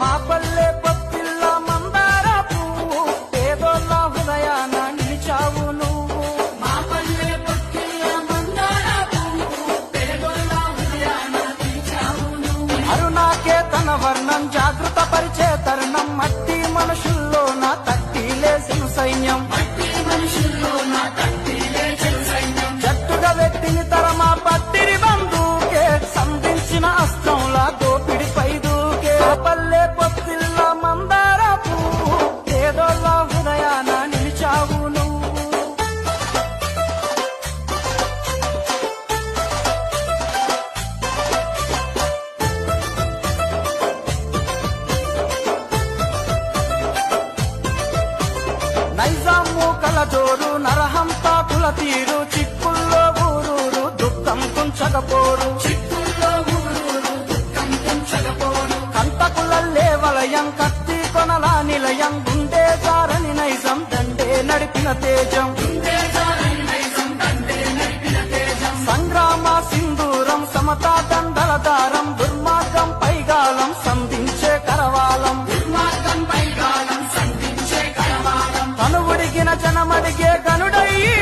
మా పల్లె పప్పిల్ల మందార పువ్వు పేదోళ్ళ హృదయాన నిలిచావు నువ్వు మా పల్లె పొక్కిళ్ళ మందార పువ్వు పేదోళ్ళ హృదయాన నిలిచావు నువ్వు. అరుణాకే తన వర్ణం జాగృత పరిచే తరుణం మట్టి మనుషుల్లో నా తట్టి లేసిన సైన్యం నైజాము కలజోరు నరహంతా కుల తీరు చిక్కుల్లో ఊరూరు దుఃఖం కుంచకపోరు కంతకులల్లే వలయం కత్తి కొనల నిలయం గుండె జారని నైజం దండే నడిపిన తేజం. సంగ్రామ సింధూరం సమతా దండల దారం దుర్మార్గం పైగాలం సంధించే జనమడిగే కనుడయ్యి